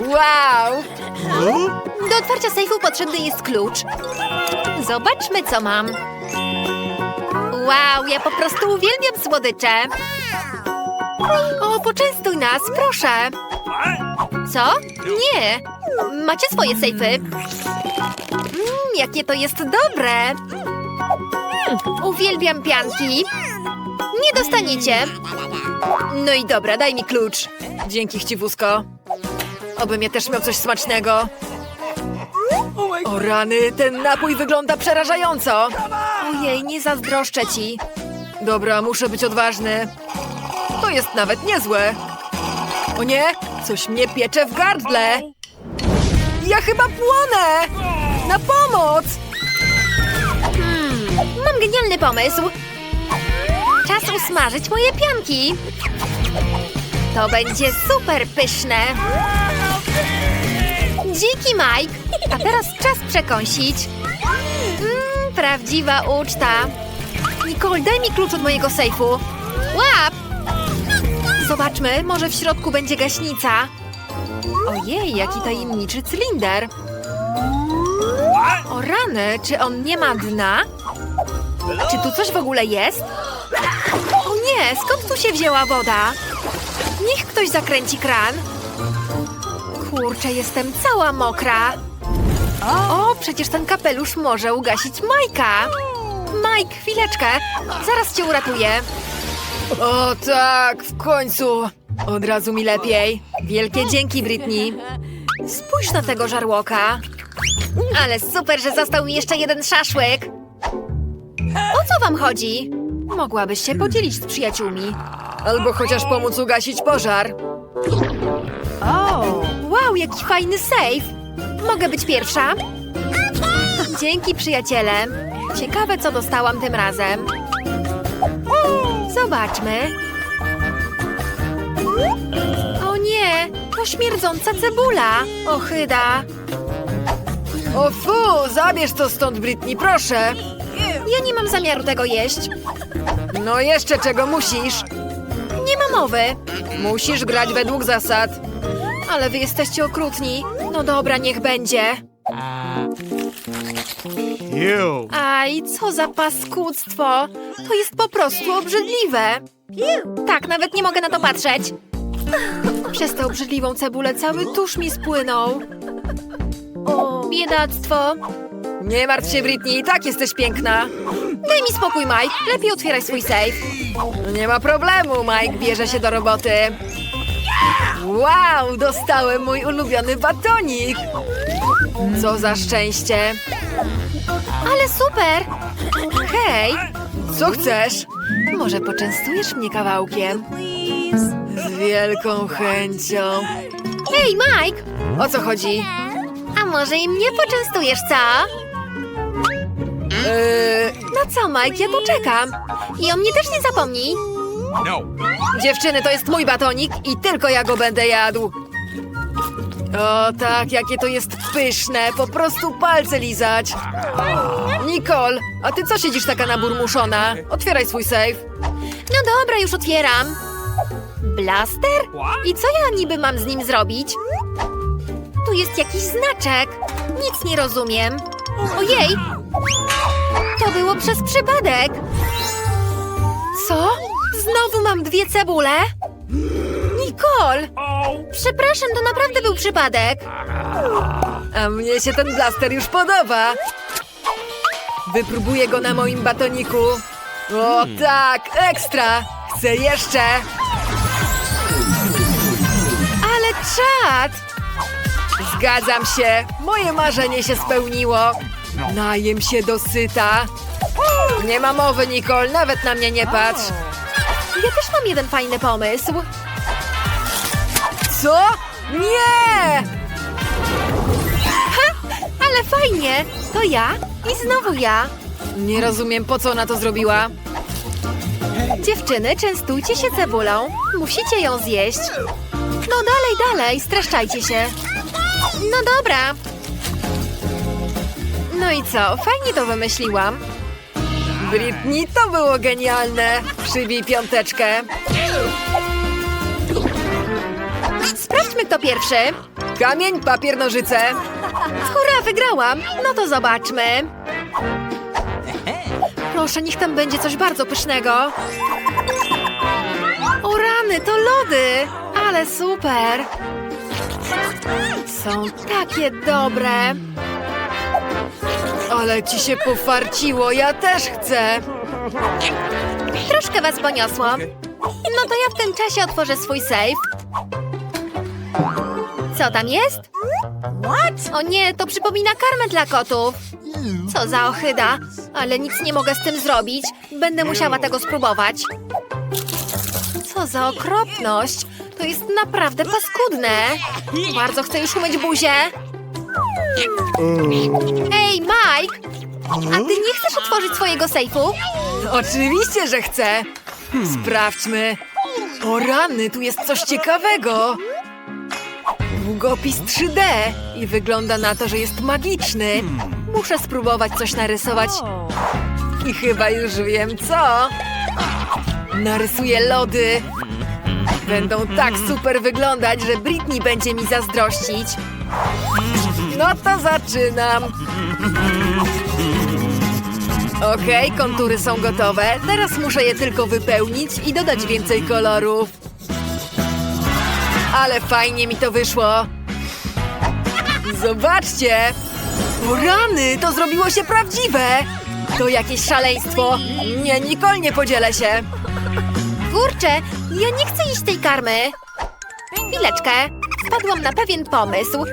Wow! Do otwarcia sejfu potrzebny jest klucz. Zobaczmy, co mam. Wow, ja po prostu uwielbiam słodycze. O, poczęstuj nas, proszę. Co? Nie. Macie swoje sejfy. Mmm, jakie to jest dobre. Mm, uwielbiam pianki. Nie dostaniecie. No i dobra, daj mi klucz. Dzięki, chciwusko. Obym ja też miał coś smacznego. O rany, ten napój wygląda przerażająco. Ojej, nie zazdroszczę ci. Dobra, muszę być odważny. To jest nawet niezłe. O nie, coś mnie piecze w gardle. Ja chyba płonę! Na pomoc! Hmm, mam genialny pomysł. Czas usmażyć moje pianki. To będzie super pyszne. Dziki Mike. A teraz czas przekąsić. Mmm, prawdziwa uczta. Nicole, daj mi klucz od mojego sejfu. Łap! Zobaczmy, może w środku będzie gaśnica. Ojej, jaki tajemniczy cylinder. O rany, czy on nie ma dna? Czy tu coś w ogóle jest? O nie, skąd tu się wzięła woda? Niech ktoś zakręci kran. Kurczę, jestem cała mokra. O, przecież ten kapelusz może ugasić Majka. Mike, chwileczkę. Zaraz cię uratuję. O tak, w końcu. Od razu mi lepiej. Wielkie dzięki, Britney. Spójrz na tego żarłoka. Ale super, że został mi jeszcze jeden szaszłyk. O co wam chodzi? Mogłabyś się podzielić z przyjaciółmi. Albo chociaż pomóc ugasić pożar. Wow, jaki fajny sejf! Mogę być pierwsza? Dzięki, przyjaciele. Ciekawe, co dostałam tym razem. Zobaczmy. O nie, to śmierdząca cebula. Ochyda. O fu, zabierz to stąd, Britney, proszę. Ja nie mam zamiaru tego jeść. No jeszcze czego musisz? Nie ma mowy. Musisz grać według zasad. Ale wy jesteście okrutni. No dobra, niech będzie. Aj, co za paskudztwo! To jest po prostu obrzydliwe! Tak, nawet nie mogę na to patrzeć! Przez tę obrzydliwą cebulę cały tusz mi spłynął. Biedactwo! Nie martw się, Britney, i tak jesteś piękna. Daj mi spokój, Mike. Lepiej otwieraj swój safe. Nie ma problemu, Mike bierze się do roboty. Wow, dostałem mój ulubiony batonik. Co za szczęście. Ale super! Hej! Co chcesz? Może poczęstujesz mnie kawałkiem? Z wielką chęcią. Hej, Mike! O co chodzi? A może i mnie poczęstujesz, co? Yy, no co, Mike, ja tu czekam. I o mnie też nie zapomnij. No. Dziewczyny, to jest mój batonik i tylko ja go będę jadł. O tak, jakie to jest pyszne, po prostu palce lizać. Nicole, a ty co siedzisz taka naburmuszona? Otwieraj swój safe. No dobra, już otwieram. Blaster? I co ja niby mam z nim zrobić? Tu jest jakiś znaczek. Nic nie rozumiem. Ojej! To było przez przypadek. Co? Znowu mam dwie cebule? Nicole! Przepraszam, to naprawdę był przypadek. A mnie się ten blaster już podoba. Wypróbuję go na moim batoniku. O tak, ekstra! Chcę jeszcze! Ale czad! Zgadzam się, moje marzenie się spełniło. Najem się dosyta. Nie ma mowy, Nicole, nawet na mnie nie patrz. Ja też mam jeden fajny pomysł. Co? Nie! Ha, ale fajnie! To ja i znowu ja. Nie rozumiem, po co ona to zrobiła. Dziewczyny, częstujcie się cebulą. Musicie ją zjeść. No dalej, dalej, streszczajcie się. No dobra. No i co, fajnie to wymyśliłam. Britney, to było genialne. Przybij piąteczkę. Sprawdźmy, kto pierwszy? Kamień, papier, nożyce. Hurra, wygrałam! No to zobaczmy. Proszę, niech tam będzie coś bardzo pysznego. O rany, to lody! Ale super! Są takie dobre. Ale ci się pofarciło, ja też chcę. Troszkę was poniosło. No to ja w tym czasie otworzę swój safe. Co tam jest? What? O nie, to przypomina karmę dla kotów. Co za ohyda, ale nic nie mogę z tym zrobić. Będę musiała tego spróbować. Co za okropność. To jest naprawdę paskudne. Bardzo chcę już umyć buzię. Ej, Mike! A ty nie chcesz otworzyć swojego sejfu? Oczywiście, że chcę. Sprawdźmy. O rany, tu jest coś ciekawego. Długopis 3D i wygląda na to, że jest magiczny. Muszę spróbować coś narysować. I chyba już wiem co. Narysuję lody. Będą tak super wyglądać, że Britney będzie mi zazdrościć. No to zaczynam. Okej, kontury są gotowe. Teraz muszę je tylko wypełnić i dodać więcej kolorów. Ale fajnie mi to wyszło. Zobaczcie! Rany, to zrobiło się prawdziwe! To jakieś szaleństwo. Nie, Nicole, nie podzielę się. Kurczę, ja nie chcę iść tej karmy. Chwileczkę. Wpadłam na pewien pomysł.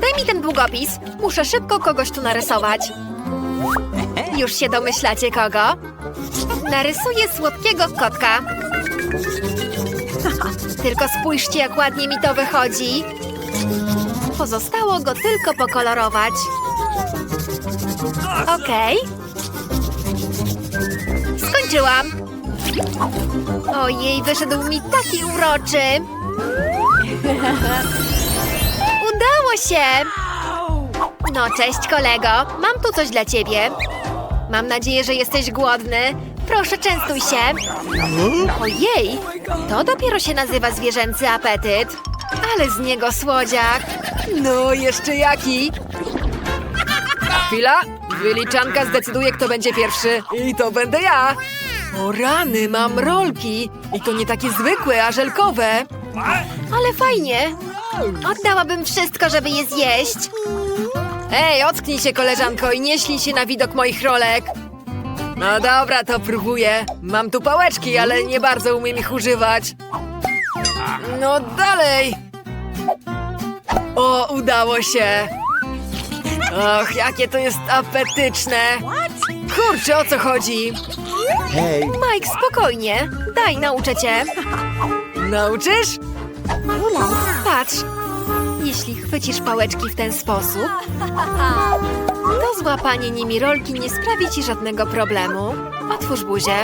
Daj mi ten długopis. Muszę szybko kogoś tu narysować. Już się domyślacie kogo? Narysuję słodkiego kotka. Tylko spójrzcie, jak ładnie mi to wychodzi. Pozostało go tylko pokolorować. Okej. Skończyłam. Ojej, wyszedł mi taki uroczy. Udało się! No, cześć kolego. Mam tu coś dla ciebie. Mam nadzieję, że jesteś głodny. Proszę, częstuj się. Ojej, to dopiero się nazywa zwierzęcy apetyt. Ale z niego słodziak. No, jeszcze jaki? Chwila, wyliczanka zdecyduje, kto będzie pierwszy. I to będę ja. O rany, mam rolki. I to nie takie zwykłe, a żelkowe. Ale fajnie. Oddałabym wszystko, żeby je zjeść. Ej, ocknij się, koleżanko, i nie ślij się na widok moich rolek. No dobra, to próbuję. Mam tu pałeczki, ale nie bardzo umiem ich używać. No dalej. O, udało się. Och, jakie to jest apetyczne. Kurczę, o co chodzi? Mike, spokojnie. Daj, nauczę cię. Nauczysz? Patrz. Jeśli chwycisz pałeczki w ten sposób, to złapanie nimi rolki nie sprawi ci żadnego problemu. Otwórz buzię.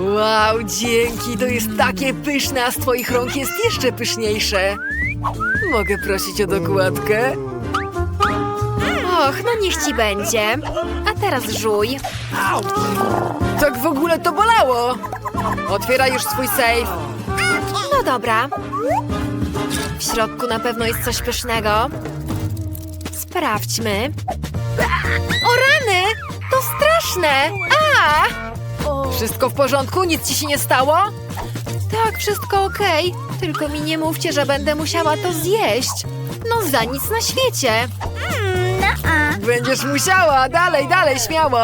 Wow, dzięki, to jest takie pyszne, a z twoich rąk jest jeszcze pyszniejsze. Mogę prosić o dokładkę? Och, no niech ci będzie. A teraz żuj. Tak w ogóle to bolało! Otwieraj już swój safe. Dobra. W środku na pewno jest coś pysznego. Sprawdźmy. O rany! To straszne! A! Wszystko w porządku? Nic ci się nie stało? Tak, wszystko okej. Tylko mi nie mówcie, że będę musiała to zjeść. No za nic na świecie. Będziesz musiała! Dalej, dalej, śmiało!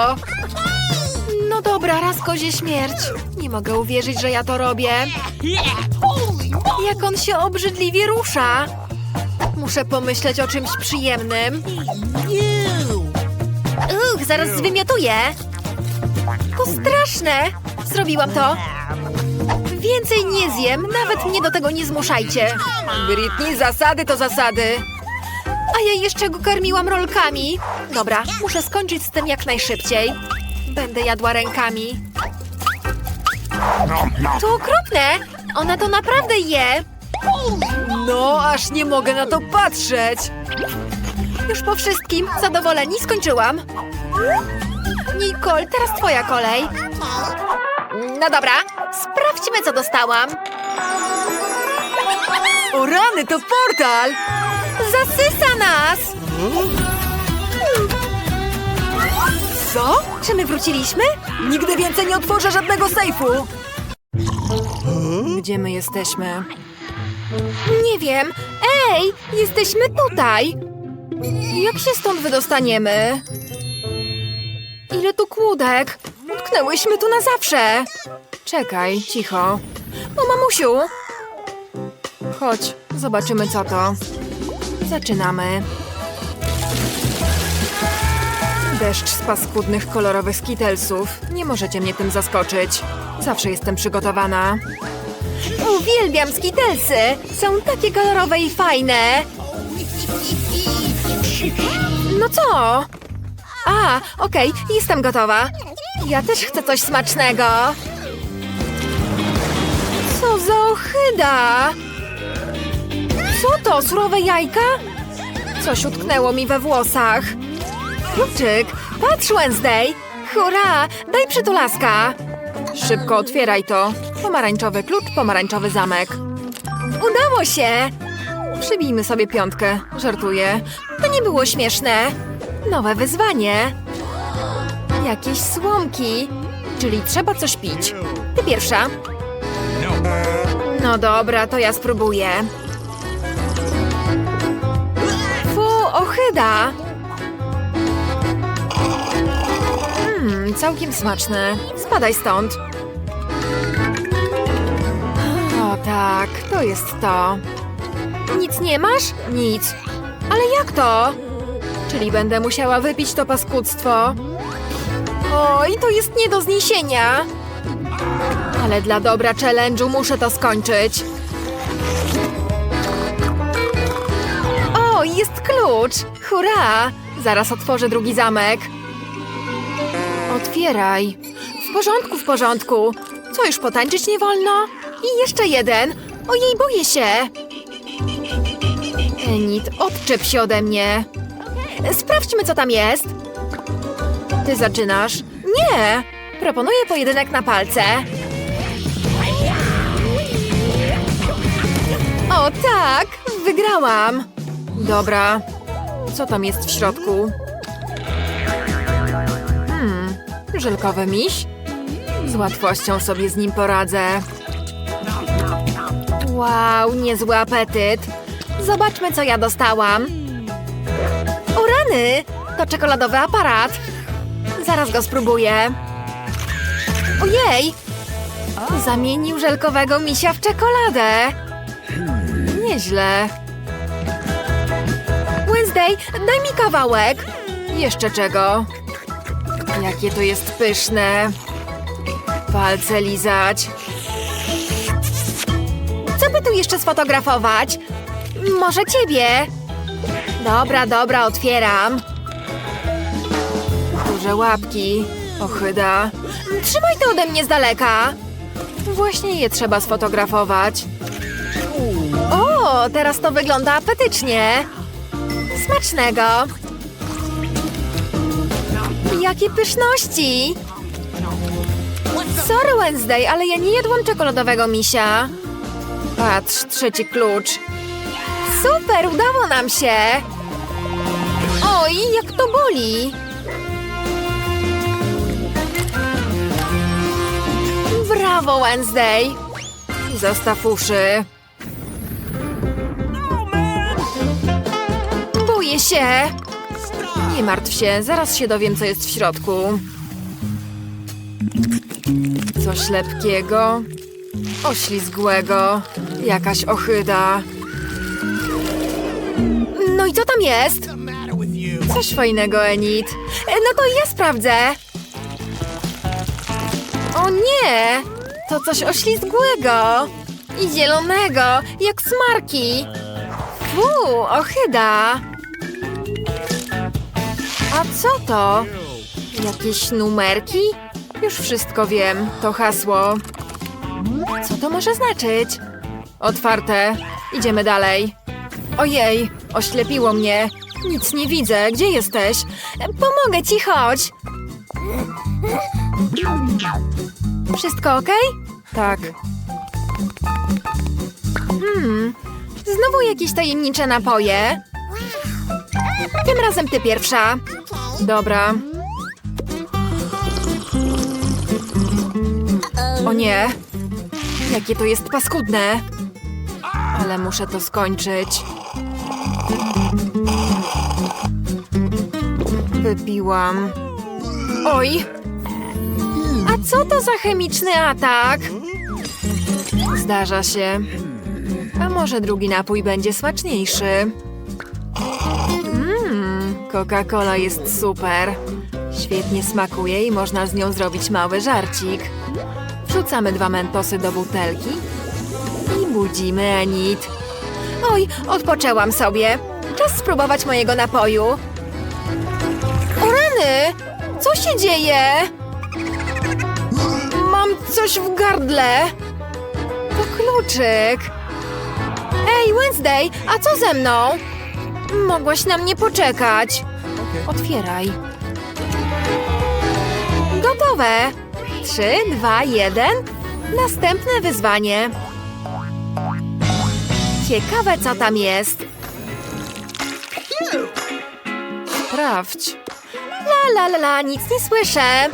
No dobra, raz kozie śmierć. Nie mogę uwierzyć, że ja to robię. Jak on się obrzydliwie rusza. Muszę pomyśleć o czymś przyjemnym. Uch, zaraz zwymiotuję. To straszne. Zrobiłam to. Więcej nie zjem, nawet mnie do tego nie zmuszajcie. Britney, zasady to zasady. A ja jeszcze go karmiłam rolkami. Dobra, muszę skończyć z tym jak najszybciej. Będę jadła rękami. To okropne! Ona to naprawdę je! No, aż nie mogę na to patrzeć. Już po wszystkim, zadowoleni, skończyłam. Nicole, teraz twoja kolej. No dobra, sprawdźmy, co dostałam. O rany, to portal! Zasysa nas! Co? Czy my wróciliśmy? Nigdy więcej nie otworzę żadnego sejfu! Gdzie my jesteśmy? Nie wiem. Ej, jesteśmy tutaj. Jak się stąd wydostaniemy? Ile tu kłódek? Utknęłyśmy tu na zawsze. Czekaj, cicho. O, mamusiu! Chodź, zobaczymy co to. Zaczynamy. Deszcz z paskudnych, kolorowych skitelsów. Nie możecie mnie tym zaskoczyć. Zawsze jestem przygotowana. Uwielbiam skitelsy. Są takie kolorowe i fajne. No co? A, okej, jestem gotowa. Ja też chcę coś smacznego. Co za ohyda! Co to, surowe jajka? Coś utknęło mi we włosach. Kluczyk, patrz Wednesday! Hurra, daj przytulaska! Szybko otwieraj to. Pomarańczowy klucz, pomarańczowy zamek. Udało się! Przybijmy sobie piątkę. Żartuję. To nie było śmieszne. Nowe wyzwanie. Jakieś słomki. Czyli trzeba coś pić. Ty pierwsza. No. Dobra, to ja spróbuję. Fu, ohyda. Mmm, całkiem smaczne. Spadaj stąd. O tak, to jest to. Nic nie masz? Nic. Ale jak to? Czyli będę musiała wypić to paskudztwo. Oj, to jest nie do zniesienia. Ale dla dobra challenge'u muszę to skończyć. O, jest klucz. Hurra! Zaraz otworzę drugi zamek. Otwieraj. W porządku, w porządku. Co, już potańczyć nie wolno? I jeszcze jeden. Ojej, boję się. Enid, odczep się ode mnie. Sprawdźmy, co tam jest. Ty zaczynasz. Nie! Proponuję pojedynek na palce. O tak! Wygrałam! Dobra. Co tam jest w środku? Żelkowy miś? Z łatwością sobie z nim poradzę. Wow, niezły apetyt. Zobaczmy, co ja dostałam. O rany! To czekoladowy aparat. Zaraz go spróbuję. Ojej! Zamienił żelkowego misia w czekoladę. Nieźle. Wednesday, daj mi kawałek. Jeszcze czego? Jakie to jest pyszne. Palce lizać. Co by tu jeszcze sfotografować? Może ciebie? Dobra, dobra, otwieram. Duże łapki. Ochyda. Trzymaj to ode mnie z daleka. Właśnie je trzeba sfotografować. O, teraz to wygląda apetycznie. Smacznego. Jakie pyszności. Sorry Wednesday, ale ja nie jadłam czekoladowego misia. Patrz, trzeci klucz. Super, udało nam się. Oj, jak to boli. Brawo, Wednesday. Zastaw uszy. Boję się. Nie martw się, zaraz się dowiem, co jest w środku. Coś lepkiego, oślizgłego, jakaś ochyda, No i co tam jest? coś fajnego, Enid. E, No to ja sprawdzę. O nie! To coś oślizgłego. I zielonego, jak smarki. Fu, ochyda. A co to? Jakieś numerki? Już wszystko wiem, to hasło. Co to może znaczyć? Otwarte. Idziemy dalej. Ojej, oślepiło mnie. Nic nie widzę. Gdzie jesteś? Pomogę ci, chodź. Wszystko ok? Tak. Hmm, Znowu jakieś tajemnicze napoje. Tym razem ty pierwsza. Dobra. O nie. Jakie to jest paskudne. Ale muszę to skończyć. Wypiłam. Oj! A co to za chemiczny atak? Zdarza się. A może drugi napój będzie smaczniejszy? Coca-Cola jest super. Świetnie smakuje i można z nią zrobić mały żarcik. Wrzucamy dwa mentosy do butelki i budzimy Enid. Oj, odpoczęłam sobie. Czas spróbować mojego napoju. O rany! Co się dzieje? Mam coś w gardle. To kluczyk. Ej, Wednesday, a co ze mną? Mogłaś na mnie poczekać. Otwieraj. Gotowe. Trzy, dwa, jeden. Następne wyzwanie. Ciekawe, co tam jest. Sprawdź. La, la, la, la, nic nie słyszę.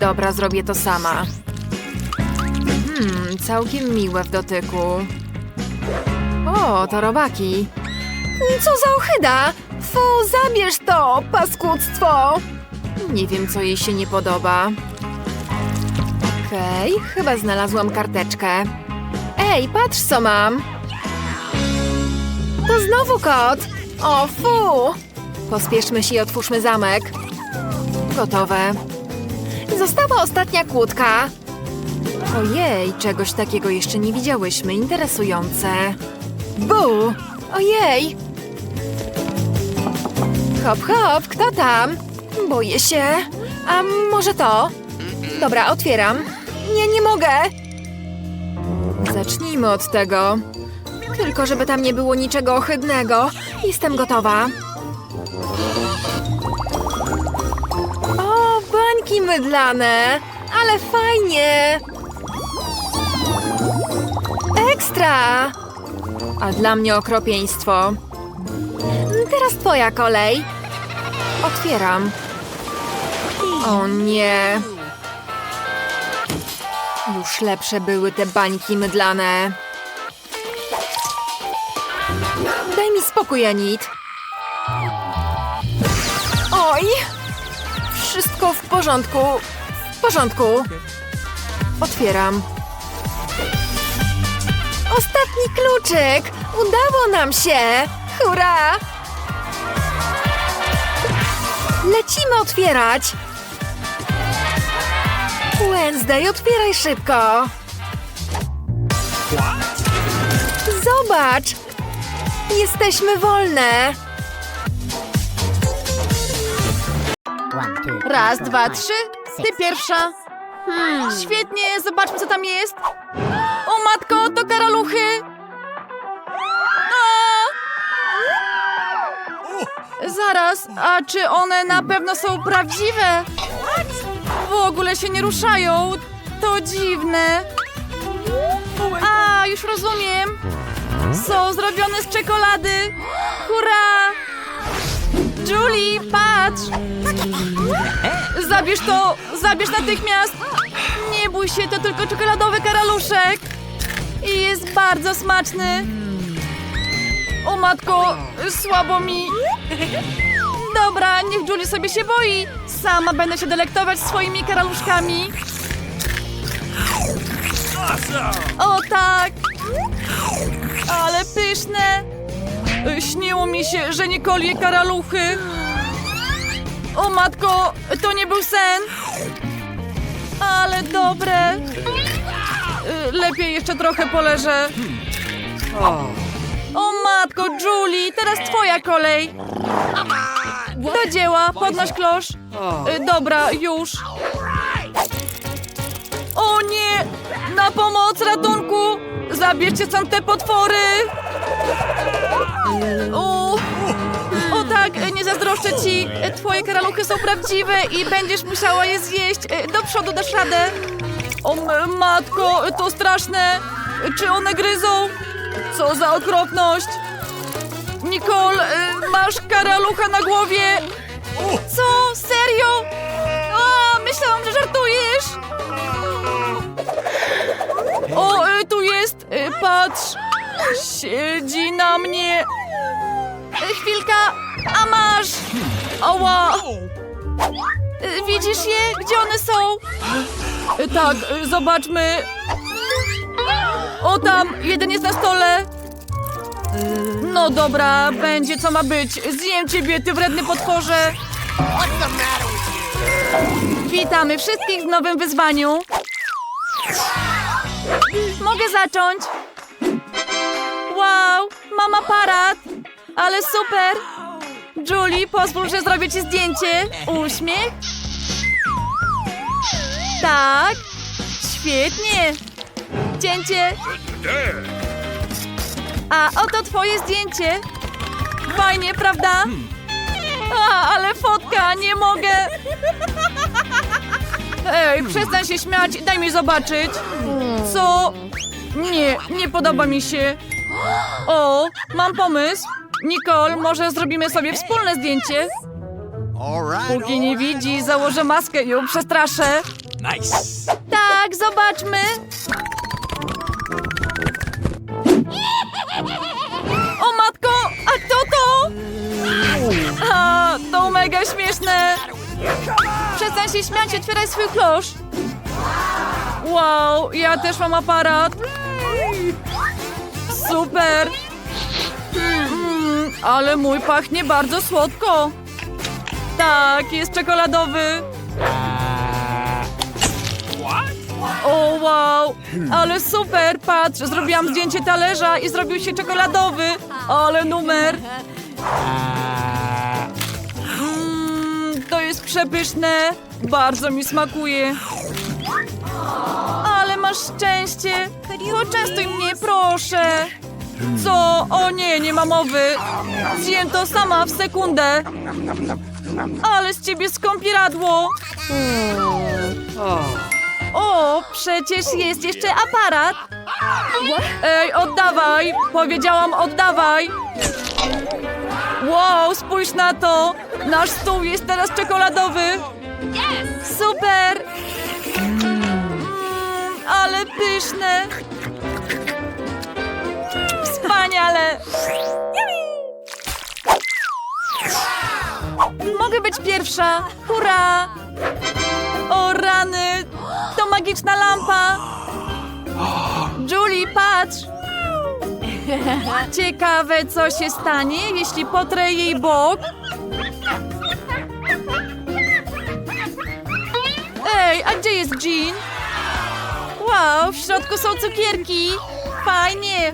Dobra, zrobię to sama. Hmm, całkiem miłe w dotyku. O, to robaki. Co za ochyda! Fu, zabierz to, paskudztwo! Nie wiem, co jej się nie podoba. Okej, chyba znalazłam karteczkę. Ej, patrz, co mam! To znowu kot! O, fu! Pospieszmy się i otwórzmy zamek. Gotowe. Została ostatnia kłódka. Ojej, czegoś takiego jeszcze nie widziałyśmy. Interesujące. Bu! Ojej! Hop, hop, kto tam? Boję się. A może to? Dobra, otwieram. Nie, nie mogę. Zacznijmy od tego. Tylko, żeby tam nie było niczego ohydnego. Jestem gotowa. O, bańki mydlane! Ale fajnie! Ekstra! A dla mnie okropieństwo. Teraz twoja kolej. Otwieram. O nie. Już lepsze były te bańki mydlane. Daj mi spokój, Anit. Oj! Wszystko w porządku. W porządku. Otwieram. Ostatni kluczyk! Udało nam się! Hurra! Lecimy otwierać! Wednesday, otwieraj szybko! Zobacz! Jesteśmy wolne! Raz, dwa, trzy. Ty pierwsza. Hmm, świetnie, zobaczmy co tam jest. O matko, to karaluchy. Zaraz, a czy one na pewno są prawdziwe? W ogóle się nie ruszają. To dziwne. A, już rozumiem. Są zrobione z czekolady. Hurra! Julie, patrz! Zabierz to! Zabierz natychmiast! Nie bój się, to tylko czekoladowy karaluszek! I jest bardzo smaczny! O matko, słabo mi! Dobra, niech Julie sobie się boi! Sama będę się delektować swoimi karaluszkami! O tak! Ale pyszne! Śniło mi się, że Nicole je karaluchy! O matko, to nie był sen! Ale dobre! Y, Lepiej jeszcze trochę poleżę. O matko, Julie, teraz twoja kolej. Do dzieła, podnoś klosz. Y, Dobra, już. O nie! Na pomoc, ratunku! Zabierzcie stąd te potwory! O, o tak, nie zazdroszczę ci. Twoje karaluchy są prawdziwe i będziesz musiała je zjeść. Do przodu dasz radę. O matko, to straszne. Czy one gryzą? Co za okropność! Nicole, y, masz karalucha na głowie! Co? Serio? A, myślałam, że żartujesz! O, y, tu jest! Y, patrz! Siedzi na mnie! Chwilka! A masz! Oła! Widzisz je? Gdzie one są? Tak, zobaczmy. O tam, jeden jest na stole. No dobra, będzie co ma być. Zjem ciebie, ty wredny potworze. Witamy wszystkich w nowym wyzwaniu. Mogę zacząć? Wow, mam aparat. Ale super. Julie, pozwól, że zrobię ci zdjęcie. Uśmiech. Tak. Świetnie. Cięcie. A oto twoje zdjęcie. Fajnie, prawda? A, ale fotka, nie mogę. Ej, przestań się śmiać, daj mi zobaczyć. Co? Nie, nie podoba mi się. O, mam pomysł. Nicole, może zrobimy sobie wspólne zdjęcie? Póki nie widzi, założę maskę i ją przestraszę. Nice. Tak, zobaczmy. Przestań się śmiać, otwieraj swój klosz. Wow, ja też mam aparat. Super. Mm, ale mój pachnie bardzo słodko. Tak, jest czekoladowy. O wow, ale super, patrz, zrobiłam zdjęcie talerza i zrobił się czekoladowy, ale numer. Mm, to jest przepyszne, bardzo mi smakuje. Ale masz szczęście, poczęstuj mnie, proszę. Co? O nie, nie ma mowy. Zjem to sama w sekundę. Ale z ciebie skąpiradło. O, przecież jest jeszcze aparat. Ej, oddawaj! Powiedziałam oddawaj! Wow, spójrz na to! Nasz stół jest teraz czekoladowy! Super! Mm, ale pyszne! Wspaniale! Mogę być pierwsza! Hurra! O rany! To magiczna lampa! Julie, patrz! Ciekawe, co się stanie, jeśli potrę jej bok. Ej, a gdzie jest Jean? Wow, w środku są cukierki. Fajnie.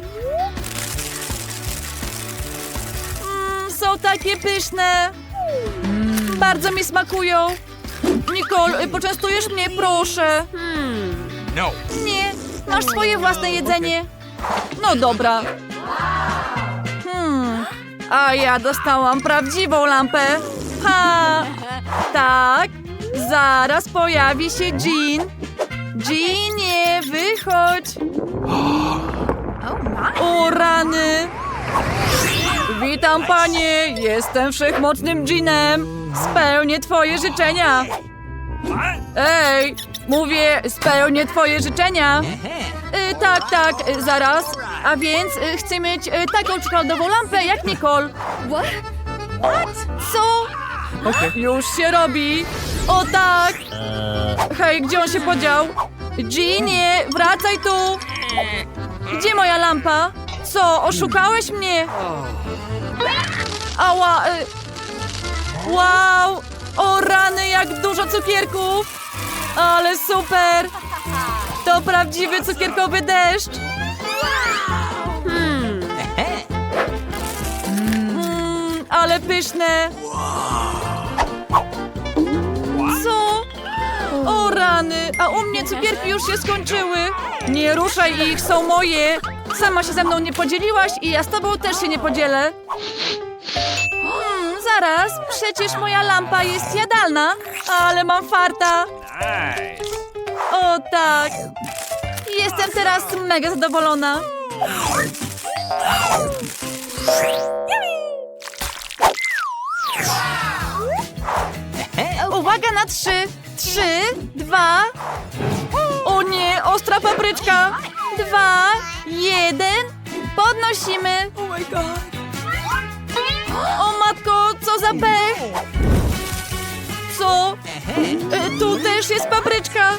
Mm, są takie pyszne. Bardzo mi smakują. Nicole, y, poczęstujesz mnie, proszę. No. Nie, masz swoje własne jedzenie. No dobra. Hmm, a ja dostałam prawdziwą lampę. Ha! Tak, zaraz pojawi się Jean. Jeanie, wychodź. O rany. Witam panie, jestem wszechmocnym Jeanem. Spełnię twoje życzenia. Ej, mówię, spełnię twoje życzenia. Y, tak, tak, y, zaraz. A więc y, chcę mieć y, taką czekoladową lampę jak Nicole. What? Co? Już się robi. O tak. Hej, gdzie on się podział? Jeanie, wracaj tu. Gdzie moja lampa? Co, oszukałeś mnie? Ała. Y... Wow. O rany, jak dużo cukierków. Ale super. To prawdziwy cukierkowy deszcz. Mm, ale pyszne. Co? O rany, a u mnie cukierki już się skończyły. Nie ruszaj ich, są moje. Sama się ze mną nie podzieliłaś i ja z tobą też się nie podzielę. Hmm, zaraz, przecież moja lampa jest jadalna, ale mam farta. O tak. Jestem teraz mega zadowolona. Uwaga na trzy. Trzy, dwa. O nie, ostra papryczka. Dwa, jeden. Podnosimy. Oh my god. O matko, co za pech. Co? E, Tu też jest papryczka.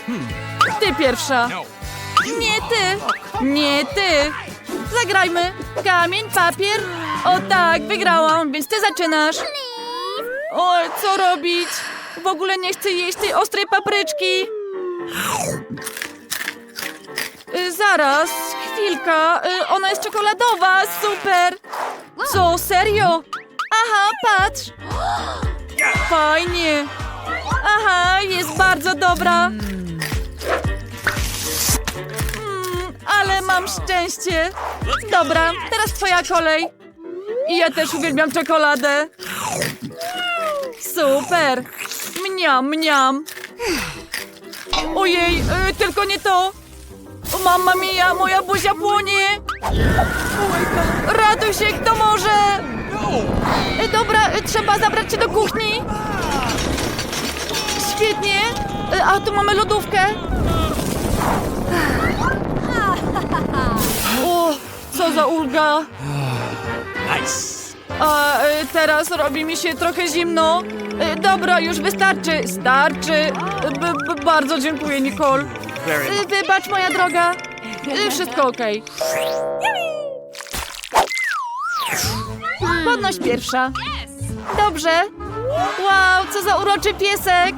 Ty pierwsza. Nie ty. Nie ty. Zagrajmy. Kamień, papier. O tak, wygrałam, więc ty zaczynasz. Oj, co robić? W ogóle nie chcę jeść tej ostrej papryczki. Y, zaraz, chwilka. Y, ona jest czekoladowa, super. Co, serio? Aha, patrz. Fajnie. Aha, jest bardzo dobra. Mm, ale mam szczęście. Dobra, teraz twoja kolej. I ja też uwielbiam czekoladę. Super! Mniam, mniam! Ojej, y, tylko nie to! O, Mamma mia, moja buzia płonie! Ratuj się, kto może! Y, Dobra, y, trzeba zabrać cię do kuchni. Świetnie! Y, A tu mamy lodówkę. O, co za ulga! Nice. A y, teraz robi mi się trochę zimno. Y, dobra, już wystarczy. Starczy. Y, B -b bardzo dziękuję, Nicole. Y, wybacz, moja droga. Y, wszystko okej. Podnoś pierwsza. Dobrze. Wow, co za uroczy piesek.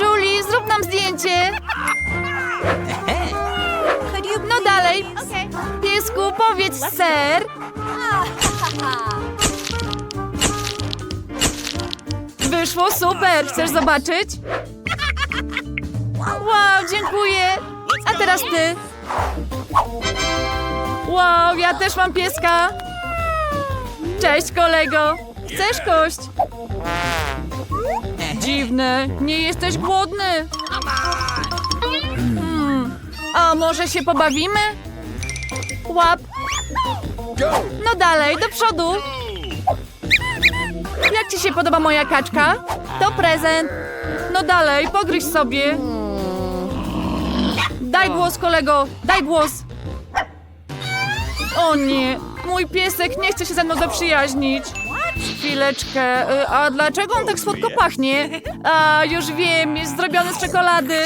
Julie, zrób nam zdjęcie. Dalej. Piesku, powiedz ser. Wyszło super! Chcesz zobaczyć? Wow, dziękuję! A teraz ty! Wow, ja też mam pieska! Cześć, kolego! Chcesz kość? Dziwne, nie jesteś głodny? Hmm, a może się pobawimy? Łap! No dalej, do przodu! Jak ci się podoba moja kaczka? To prezent. No dalej, pogryź sobie. Daj głos, kolego, daj głos. O nie, mój piesek nie chce się ze mną zaprzyjaźnić. Chwileczkę, y, a dlaczego on tak słodko pachnie? A, już wiem, jest zrobiony z czekolady.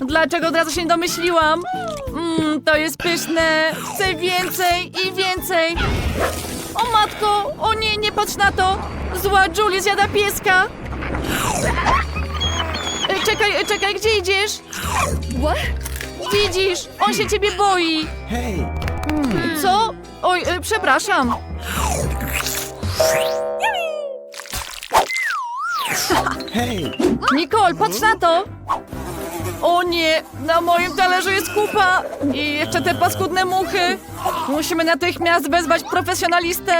Dlaczego od razu się nie domyśliłam? Mmm, to jest pyszne. Chcę więcej i więcej. O matko, o nie, nie patrz na to. Zła Julie zjada pieska. E, Czekaj, e, czekaj, gdzie idziesz? Widzisz, on się ciebie boi. Hey. Co? Oj, e, przepraszam. Hey. Nicole, patrz na to. O nie, na moim talerzu jest kupa. I jeszcze te paskudne muchy. Musimy natychmiast wezwać profesjonalistę.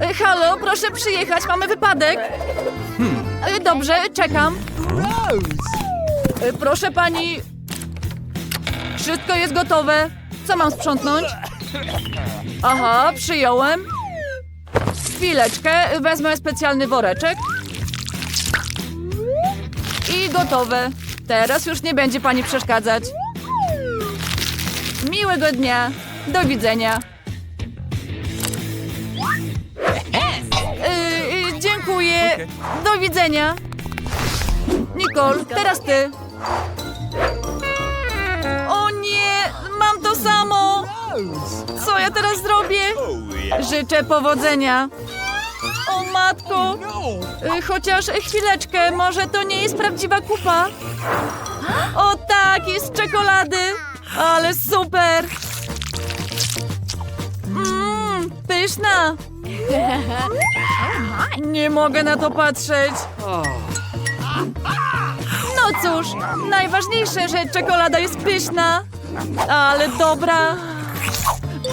E, Halo, proszę przyjechać, mamy wypadek. E, Dobrze, czekam. E, Proszę pani. Wszystko jest gotowe. Co mam sprzątnąć? Aha, przyjąłem. Chwileczkę, wezmę specjalny woreczek. I gotowe. Teraz już nie będzie pani przeszkadzać. Miłego dnia. Do widzenia. Yy, dziękuję. Do widzenia. Nicole, teraz ty. O nie, mam to samo. Co ja teraz zrobię? Życzę powodzenia. Matko. Y, Chociaż chwileczkę, może to nie jest prawdziwa kupa? O tak, jest czekolady! Ale super! Mmm, pyszna! Nie mogę na to patrzeć. No cóż, najważniejsze, że czekolada jest pyszna. Ale dobra.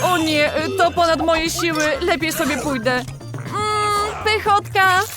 O nie, y, to ponad moje siły. Lepiej sobie pójdę. Pychotka.